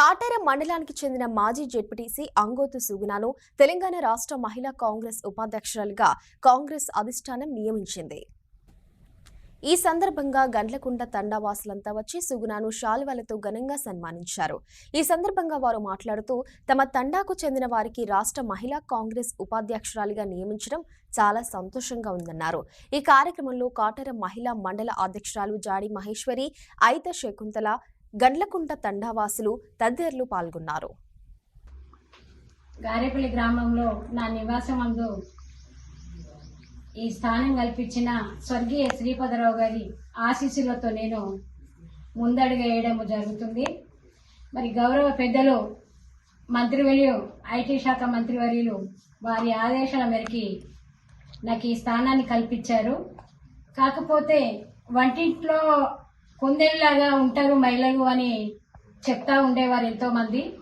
కాటేర మండలానికి చెందిన మాజీ జెడ్పీటీసీ అంగోతు సుగుణాను తెలంగాణ రాష్ట్ర మహిళా కాంగ్రెస్ ఉపాధ్యక్షురాలుగా కాంగ్రెస్ అధిష్టానం నియమించింది. ఈ సందర్భంగా గండ్లకుంట తండావాసులంతా వచ్చి సుగుణాను శాలువలతో ఘనంగా సన్మానించారు. ఈ సందర్భంగా వారు మాట్లాడుతూ తమ తండాకు చెందిన వారికి రాష్ట్ర మహిళా కాంగ్రెస్ ఉపాధ్యక్షురాలిగా నియమించడం చాలా సంతోషంగా ఉందన్నారు. ఈ కార్యక్రమంలో కాటర మహిళా మండల అధ్యక్షురాలు జాడి మహేశ్వరి ఐత శకుంతల గండ్లకుంట తండావాసులు తదితరులు పాల్గొన్నారు. గారేపల్లి గ్రామంలో నా నివాసం అందు ఈ స్థానం కల్పించిన స్వర్గీయ శ్రీపదరావు గారి ఆశీస్సులతో నేను ముందడుగు వేయడం జరుగుతుంది. మరి గౌరవ పెద్దలు మంత్రివర్యు ఐటీ శాఖ మంత్రివర్యులు వారి ఆదేశాల మేరకి నాకు ఈ స్థానాన్ని కల్పించారు. కాకపోతే వంటింట్లో కుందేళ్ళలాగా ఉంటారు మహిళలు అని చెప్తా ఉండేవారు ఎంతో మంది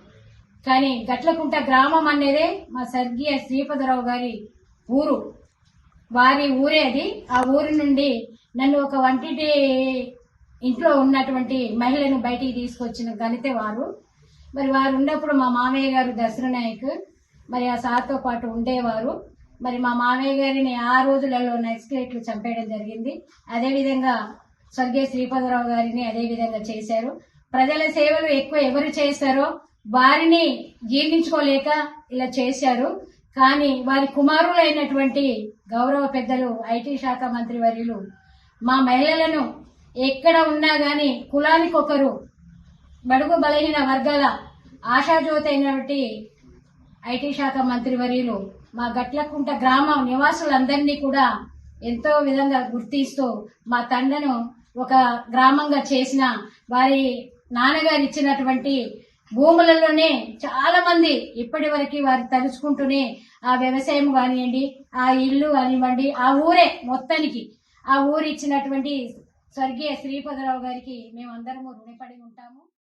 కానీ గట్లకుంట గ్రామం అనేదే మా స్వర్గీయ శ్రీపదరావు గారి ఊరు. వారి ఊరే అది. ఆ ఊరి నుండి నన్ను ఒక వంటింటి ఇంట్లో ఉన్నటువంటి మహిళను బయటికి తీసుకొచ్చిన గణితే వారు. మరి వారు ఉన్నప్పుడు మా మామయ్య గారు దసరా నాయక్. మరి ఆ సార్తో పాటు ఉండేవారు. మరి మా మామయ్య గారిని ఆ రోజులలో నక్సలైట్లు చంపేయడం జరిగింది. అదేవిధంగా స్వర్గీయ శ్రీపదరావు గారిని అదే విధంగా చేశారు. ప్రజల సేవలు ఎక్కువ ఎవరు చేశారో వారిని జీర్ణించుకోలేక ఇలా చేశారు. కానీ వారి కుమారులైనటువంటి గౌరవ పెద్దలు ఐటీ శాఖ మంత్రి వర్యులు మా మహిళలను ఎక్కడ ఉన్నా కానీ కులానికొకరు బడుగు బలహీన వర్గాల ఆశాజ్యోతి అయినటువంటి ఐటీ శాఖ మంత్రి వర్యులు మా గట్లకుంట గ్రామ నివాసులందరినీ కూడా ఎంతో విధంగా గుర్తిస్తూ మా తండను ఒక గ్రామంగా చేసిన వారి నాన్నగారు ఇచ్చినటువంటి భూములలోనే చాలా మంది ఇప్పటి వరకు వారు తలుచుకుంటూనే ఆ వ్యవసాయం కానివ్వండి ఆ ఇల్లు కానివ్వండి ఆ ఊరే మొత్తానికి ఆ ఊరు ఇచ్చినటువంటి స్వర్గీయ శ్రీపదరావు గారికి మేమందరము రుణపడి ఉంటాము.